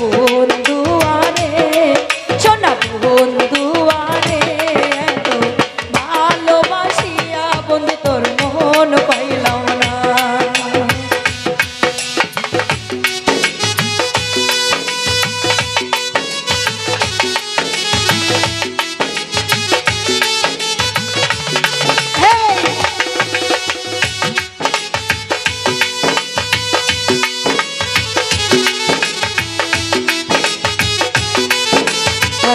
amor.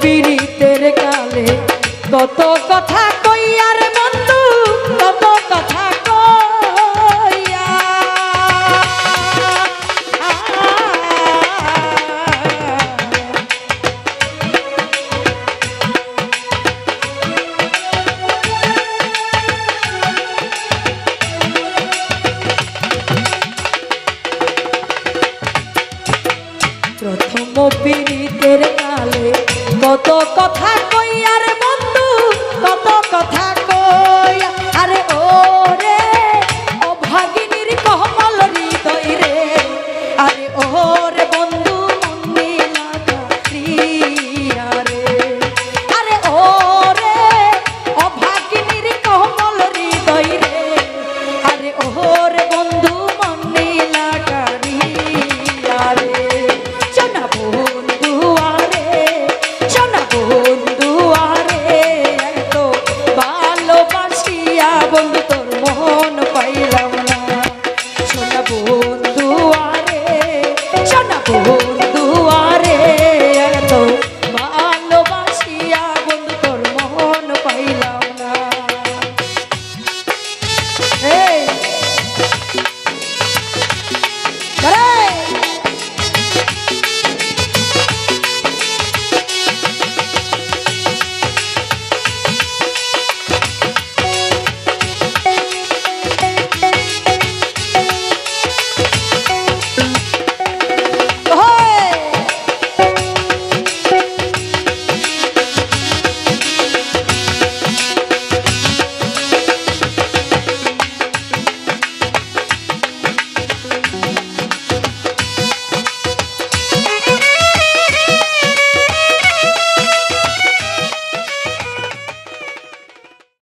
পিড়িতের কালে কত কথা কইয়ার বন্ধু কত কথা পীড়িতের কালে কত কথা কইয়ার বন্ধ